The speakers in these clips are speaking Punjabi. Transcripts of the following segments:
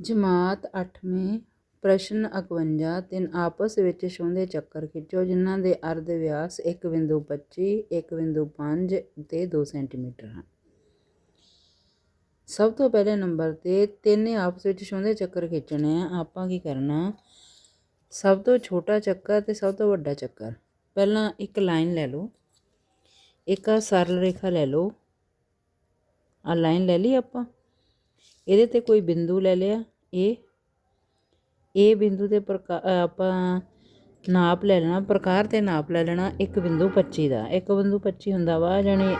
ਜਮਾਤ ਅੱਠਵੇਂ, ਪ੍ਰਸ਼ਨ 51 ਤਿੰਨ ਆਪਸ ਵਿੱਚ ਛੂੰਹਦੇ ਚੱਕਰ ਖਿੱਚੋ, ਜਿਨ੍ਹਾਂ ਦੇ ਅਰਧ ਵਿਆਸ 1.25 1.5 ਅਤੇ 2 ਸੈਂਟੀਮੀਟਰ ਹਨ। ਸਭ ਤੋਂ ਪਹਿਲੇ ਨੰਬਰ ਤੇ ਤਿੰਨ ਆਪਸ ਵਿੱਚ ਛੂੰਹਦੇ ਚੱਕਰ ਖਿੱਚਣੇ ਆ। ਆਪਾਂ ਕੀ ਕਰਨਾ? ਸਭ ਤੋਂ ਛੋਟਾ ਚੱਕਰ ਤੇ ਸਭ ਤੋਂ ਵੱਡਾ ਚੱਕਰ। ਪਹਿਲਾਂ ਇੱਕ ਲਾਈਨ ਲੈ ਲਓ। ਇੱਕ ਆ ਸਰਲ ਰੇਖਾ ਲੈ ਲਓ। ਆ ਲਾਈਨ ਲੈ ਲਈ ਆਪਾਂ? ਇਹਦੇ ਤੇ ਕੋਈ ਬਿੰਦੂ ਲੈ ਲਿਆ ਇਹ ਇਹ ਬਿੰਦੂ ਤੇ ਪ੍ਰਕਾ- ਆਪਾਂ ਨਾਪ ਲੈ ਲੈਣਾ, ਪ੍ਰਕਾਰ ਤੇ ਨਾਪ ਲੈ ਲੈਣਾ, ਇੱਕ ਬਿੰਦੂ 25 ਦਾ। ਇੱਕ ਬਿੰਦੂ 25 ਹੁੰਦਾ ਵਾ, ਜਾਣੀ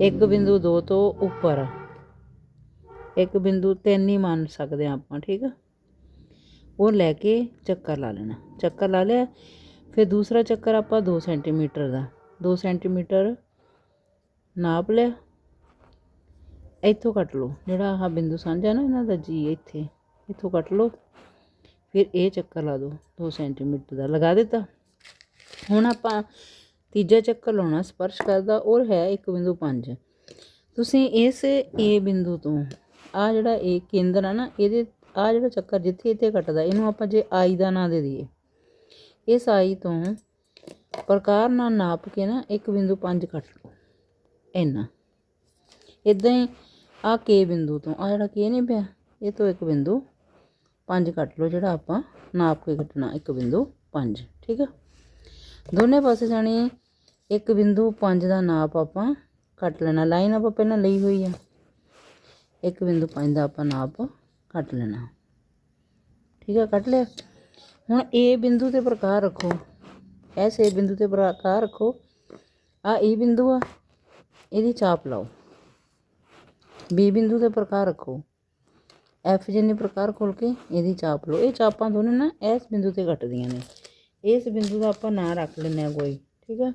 ਇੱਕ ਬਿੰਦੂ 2 ਤੋਂ ਉੱਪਰ। ਇੱਕ ਬਿੰਦੂ 3 ਹੀ ਮੰਨ ਸਕਦੇ ਆ ਆਪਾਂ, ਠੀਕ ਆ? ਉਹ ਲੈ ਕੇ ਚੱਕਰ ਲਾ ਲੈਣਾ। ਚੱਕਰ ਲਾ ਲਿਆ, ਫਿਰ ਦੂਸਰਾ ਚੱਕਰ ਆਪਾਂ 2 ਸੈਂਟੀਮੀਟਰ ਦਾ। 2 ਸੈਂਟੀਮੀਟਰ ਨਾਪ ਲਿਆ ਇੱਥੋਂ ਕੱਟ ਲਓ। ਜਿਹੜਾ ਆਹ ਬਿੰਦੂ ਸਾਂਝਾ ਨਾ ਇਹਨਾਂ ਦਾ ਜੀ ਇੱਥੇ, ਇੱਥੋਂ ਕੱਟ ਲਓ। ਫਿਰ ਇਹ ਚੱਕਰ ਲਾ ਦਿਓ 2 ਸੈਂਟੀਮੀਟਰ ਦਾ ਲਗਾ ਦਿੱਤਾ। ਹੁਣ ਆਪਾਂ ਤੀਜਾ ਚੱਕਰ ਲਾਉਣਾ, ਸਪਰਸ਼ ਕਰਦਾ, ਔਰ ਹੈ 1.5 ਤੁਸੀਂ ਇਸ ਏ ਬਿੰਦੂ ਤੋਂ ਆ ਜਿਹੜਾ ਇਹ ਕੇਂਦਰ ਆ ਨਾ, ਇਹਦੇ ਆ ਜਿਹੜਾ ਚੱਕਰ ਜਿੱਥੇ ਇੱਥੇ ਕੱਟਦਾ, ਇਹਨੂੰ ਆਪਾਂ ਜੇ ਆਈ ਦਾ ਨਾਂ ਦੇ ਦਈਏ। ਇਸ ਆਈ ਤੋਂ ਪ੍ਰਕਾਰ ਨਾਲ ਨਾਪ ਕੇ ਨਾ 1.5 ਕੱਟ ਲਓ। ਇੰਨਾ। ਇਦਾਂ ਹੀ ਆ ਕੇ ਬਿੰਦੂ ਤੋਂ ਆ ਜਿਹੜਾ ਕੇ ਨਹੀਂ ਪਿਆ, ਇਹ ਤੋਂ ਇੱਕ ਬਿੰਦੂ 5 ਕੱਟ ਲਓ ਜਿਹੜਾ ਆਪਾਂ ਨਾਪ ਕੇ ਕੱਟਣਾ, ਇੱਕ ਬਿੰਦੂ 5 ਠੀਕ ਆ? ਦੋਨੇ ਪਾਸੇ ਜਾਣੀ ਇੱਕ ਬਿੰਦੂ 5 ਦਾ ਨਾਪ ਆਪਾਂ ਕੱਟ ਲੈਣਾ, ਲਾਈਨ ਆਪਾਂ ਪਹਿਲਾਂ ਲਈ ਹੋਈ ਆ। ਇੱਕ ਬਿੰਦੂ 5 ਦਾ ਆਪਾਂ ਨਾਪ ਕੱਟ ਲੈਣਾ। ਠੀਕ ਆ, ਕੱਟ ਲਿਆ? ਹੁਣ ਇਹ ਬਿੰਦੂ ਤੇ ਪ੍ਰਕਾਰ ਰੱਖੋ। ਐਸੇ ਬਿੰਦੂ ਤੇ ਪ੍ਰਕਾਰ ਰੱਖੋ। ਆ ਇਹ ਬਿੰਦੂ ਆ, ਇਹਦੀ ਚਾਪ ਲਾਓ। ਬੀ ਬਿੰਦੂ ਦੇ ਪ੍ਰਕਾਰ ਰੱਖੋ। ਐਫ ਜਿੰਨੇ ਪ੍ਰਕਾਰ ਖੋਲ ਕੇ ਇਹਦੀ ਚਾਪ ਲਓ। ਇਹ ਚਾਪਾਂ ਦੋਨੇ ਨਾ ਇਸ ਬਿੰਦੂ ਤੇ ਕੱਟਦੀਆਂ ਨੇ। ਇਸ ਬਿੰਦੂ ਦਾ ਆਪਾਂ ਨਾਂ ਰੱਖ ਲੈਂਦੇ ਆ ਕੋਈ, ਠੀਕ ਆ?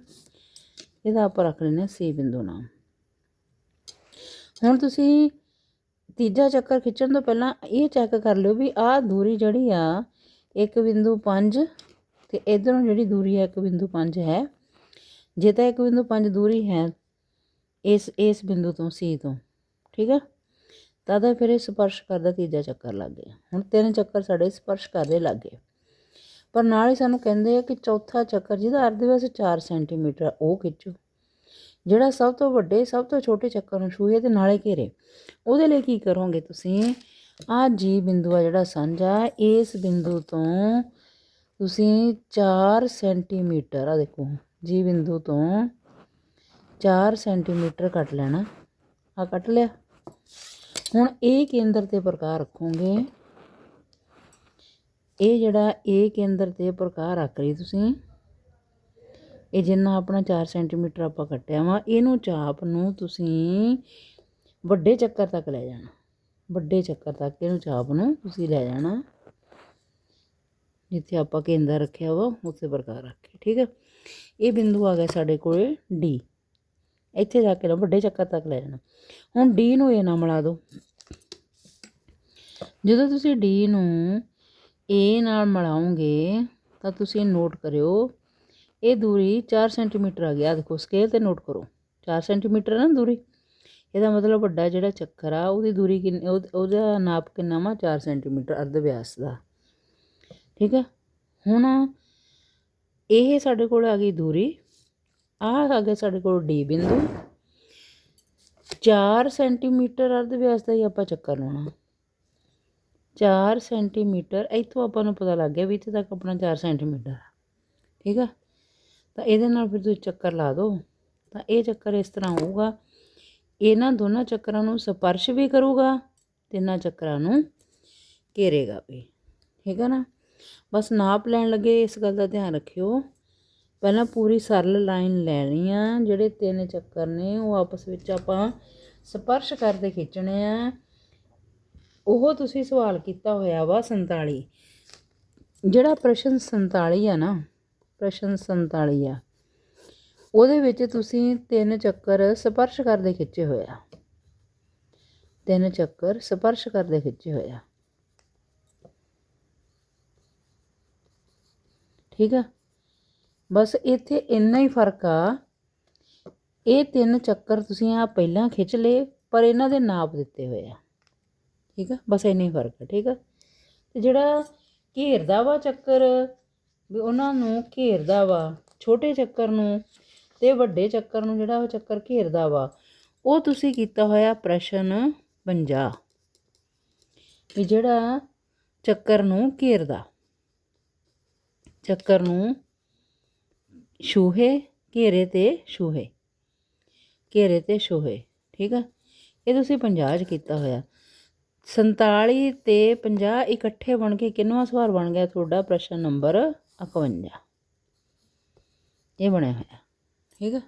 ਇਹਦਾ ਆਪਾਂ ਰੱਖ ਲੈਂਦੇ ਆ ਸੀ ਬਿੰਦੂ ਨਾਮ। ਹੁਣ ਤੁਸੀਂ ਤੀਜਾ ਚੱਕਰ ਖਿੱਚਣ ਤੋਂ ਪਹਿਲਾਂ ਇਹ ਚੈੱਕ ਕਰ ਲਿਓ ਵੀ ਆਹ ਦੂਰੀ ਜਿਹੜੀ ਆ 1 ਬਿੰਦੂ 5 ਤੇ ਇਧਰੋਂ ਜਿਹੜੀ ਦੂਰੀ ਹੈ 1 ਬਿੰਦੂ 5 ਹੈ। ਜੇ ਤਾਂ 1 ਬਿੰਦੂ 5 ਦੂਰੀ ਹੈ ਇਸ ਇਸ ਬਿੰਦੂ ਤੋਂ, ਸੀ ਤੋਂ। ਠੀਕ ਆ? ਤਦ ਫਿਰ ਇਹ ਸਪਰਸ਼ ਕਰਦਾ ਤੀਜਾ ਚੱਕਰ ਲੱਗ ਗਿਆ। ਹੁਣ ਤਿੰਨ ਚੱਕਰ ਸਾਡੇ ਸਪਰਸ਼ ਕਰਦੇ ਲੱਗ ਗਏ। ਪਰ ਨਾਲ ਹੀ ਸਾਨੂੰ ਕਹਿੰਦੇ ਆ ਕਿ ਚੌਥਾ ਚੱਕਰ ਜਿਹਦਾ ਅਰਧ ਵਿਆਸ 4 ਸੈਂਟੀਮੀਟਰ ਆ, ਉਹ ਖਿੱਚੋ। ਜਿਹੜਾ ਸਭ ਤੋਂ ਵੱਡੇ ਸਭ ਤੋਂ ਛੋਟੇ ਚੱਕਰ ਨੂੰ ਛੂਹੇ ਤੇ ਨਾਲੇ ਘੇਰੇ ਉਹਦੇ ਲਈ ਕੀ ਕਰੋਗੇ ਤੁਸੀਂ? ਆ ਜੀ ਬਿੰਦੂ ਆ ਜਿਹੜਾ ਸਾਂਝਾ ਇਸ ਬਿੰਦੂ ਤੋਂ ਤੁਸੀਂ 4 ਸੈਂਟੀਮੀਟਰ ਆ ਦੇਖੋ ਜੀ ਬਿੰਦੂ ਤੋਂ 4 ਸੈਂਟੀਮੀਟਰ ਕੱਟ ਲੈਣਾ। ਆ ਕੱਟ ਲਿਆ। ਹੁਣ ਇਹ ਕੇਂਦਰ ਤੇ ਪ੍ਰਕਾਰ ਰੱਖੋਗੇ। ਇਹ ਜਿਹੜਾ ਇਹ ਕੇਂਦਰ ਤੇ ਪ੍ਰਕਾਰ ਰੱਖ ਲਈ ਤੁਸੀਂ, ਇਹ ਜਿੰਨਾ ਆਪਣਾ 4 ਸੈਂਟੀਮੀਟਰ ਆਪਾਂ ਕੱਟਿਆ ਵਾ, ਇਹਨੂੰ ਚਾਪ ਨੂੰ ਤੁਸੀਂ ਵੱਡੇ ਚੱਕਰ ਤੱਕ ਲੈ ਜਾਣਾ। ਵੱਡੇ ਚੱਕਰ ਤੱਕ ਇਹਨੂੰ ਚਾਪ ਨੂੰ ਤੁਸੀਂ ਲੈ ਜਾਣਾ। ਜਿੱਥੇ ਆਪਾਂ ਕੇਂਦਰ ਰੱਖਿਆ ਵਾ, ਉਸੇ ਪ੍ਰਕਾਰ ਰੱਖ ਠੀਕ ਹੈ ਇਹ ਬਿੰਦੂ ਆ ਗਿਆ ਸਾਡੇ ਕੋਲ ਡੀ। ਇੱਥੇ ਜਾ ਕੇ ਨਾ ਵੱਡੇ ਚੱਕਰ ਤੱਕ ਲੈ ਜਾਣਾ। ਹੁਣ ਡੀ ਨੂੰ ਇਹ ਨਾਲ ਮਿਲਾ ਦਿਓ। ਜਦੋਂ ਤੁਸੀਂ ਡੀ ਨੂੰ ਏ ਨਾਲ ਮਿਲਾਓਗੇ, ਤਾਂ ਤੁਸੀਂ ਨੋਟ ਕਰਿਓ, ਇਹ ਦੂਰੀ 4 ਸੈਂਟੀਮੀਟਰ ਆ ਗਿਆ ਦੇਖੋ ਸਕੇਲ ਤੇ ਨੋਟ ਕਰੋ। 4 ਸੈਂਟੀਮੀਟਰ ਨਾ ਦੂਰੀ। ਇਹਦਾ ਮਤਲਬ ਵੱਡਾ ਜਿਹੜਾ ਚੱਕਰ ਆ, ਉਹਦੀ ਦੂਰੀ ਕਿੰਨੀ ਉਹਦ- ਉਹਦਾ ਨਾਪ ਕਿੰਨਾ ਵਾ? 4 ਸੈਂਟੀਮੀਟਰ, ਅਰਧ ਵਿਆਸ ਦਾ। ਠੀਕ ਹੈ ਹੁਣ ਇਹ ਸਾਡੇ ਕੋਲ ਆ ਗਈ ਦੂਰੀ। ਆਹ ਆ ਸਾਡੇ ਕੋਲ ਡੀ ਬਿੰਦੂ। 4 ਸੈਂਟੀਮੀਟਰ ਅਰਧ ਵਿਆਸ ਦਾ ਹੀ ਆਪਾਂ ਚੱਕਰ ਲਾਉਣਾ। 4 ਸੈਂਟੀਮੀਟਰ, ਇੱਥੋਂ ਆਪਾਂ ਨੂੰ ਪਤਾ ਲੱਗ ਗਿਆ ਵੀ ਇੱਥੇ ਤੱਕ ਆਪਣਾ 4 ਸੈਂਟੀਮੀਟਰ ਠੀਕ ਆ? ਤਾਂ ਇਹਦੇ ਨਾਲ ਫਿਰ ਤੁਸੀਂ ਚੱਕਰ ਲਾ ਦਿਓ। ਤਾਂ ਇਹ ਚੱਕਰ ਇਸ ਤਰ੍ਹਾਂ ਹੋਊਗਾ। ਇਹਨਾਂ ਦੋਨਾਂ ਚੱਕਰਾਂ ਨੂੰ ਸਪਰਸ਼ ਵੀ ਕਰੂਗਾ ਤਿੰਨਾਂ ਚੱਕਰਾਂ ਨੂੰ ਘੇਰੇਗਾ ਵੀ। ਠੀਕ ਆ ਨਾ? ਬਸ ਨਾਪ ਲੈਣ ਲੱਗੇ, ਇਸ ਗੱਲ ਦਾ ਧਿਆਨ ਰੱਖਿਓ। ਪਹਿਲਾਂ ਪੂਰੀ ਸਰਲ ਲਾਈਨ ਲੈਣੀ ਆ, ਜਿਹੜੇ ਤਿੰਨ ਚੱਕਰ ਨੇ, ਉਹ ਆਪਸ ਵਿੱਚ ਆਪਾਂ ਸਪਰਸ਼ ਕਰਦੇ ਖਿੱਚਣੇ ਆ। ਉਹ ਤੁਸੀਂ ਸਵਾਲ ਕੀਤਾ ਹੋਇਆ ਵਾ 47 ਜਿਹੜਾ ਪ੍ਰਸ਼ਨ 47 ਆ ਨਾ, ਪ੍ਰਸ਼ਨ 47 ਆ, ਉਹਦੇ ਵਿੱਚ ਤੁਸੀਂ ਤਿੰਨ ਚੱਕਰ ਸਪਰਸ਼ ਕਰਦੇ ਖਿੱਚੇ ਹੋਇਆ ਤਿੰਨ ਚੱਕਰ ਸਪਰਸ਼ ਕਰਦੇ ਖਿੱਚੇ ਹੋਇਆ ਠੀਕ ਆ? ਬਸ ਇੱਥੇ ਇੰਨਾ ਹੀ ਫ਼ਰਕ ਆ। ਇਹ ਤਿੰਨ ਚੱਕਰ ਤੁਸੀਂ ਆ ਪਹਿਲਾਂ ਖਿੱਚ ਲਏ, ਪਰ ਇਹਨਾਂ ਦੇ ਨਾਪ ਦਿੱਤੇ ਹੋਏ ਆ। ਠੀਕ ਆ? ਬਸ ਇੰਨਾ ਹੀ ਫ਼ਰਕ ਆ, ਠੀਕ ਆ? ਤੇ ਜਿਹੜਾ ਘੇਰਦਾ ਵਾ ਚੱਕਰ, ਵੀ ਉਹਨਾਂ ਨੂੰ ਘੇਰਦਾ ਵਾ, ਛੋਟੇ ਚੱਕਰ ਨੂੰ ਤੇ ਵੱਡੇ ਚੱਕਰ ਨੂੰ ਜਿਹੜਾ ਉਹ ਚੱਕਰ ਘੇਰਦਾ ਵਾ, ਉਹ ਤੁਸੀਂ ਕੀਤਾ ਹੋਇਆ ਪ੍ਰਸ਼ਨ 50 ਵੀ ਜਿਹੜਾ ਚੱਕਰ ਨੂੰ ਘੇਰਦਾ, ਚੱਕਰ ਨੂੰ ਸ਼ੂਹੇ ਘੇਰੇ ਤੇ ਸ਼ੂਹੇ ਘੇਰੇ ਤੇ ਸ਼ੂਹੇ ਠੀਕ ਆ? ਇਹ ਤੁਸੀਂ 50 ਚ ਕੀਤਾ ਹੋਇਆ। 47 ਤੇ 50 ਇਕੱਠੇ ਬਣ ਕੇ ਕਿੰਨਵਾਂ ਸਵਾਲ ਬਣ ਗਿਆ ਤੁਹਾਡਾ? ਪ੍ਰਸ਼ਨ ਨੰਬਰ 51 ਇਹ ਬਣਿਆ ਹੋਇਆ, ਠੀਕ ਆ?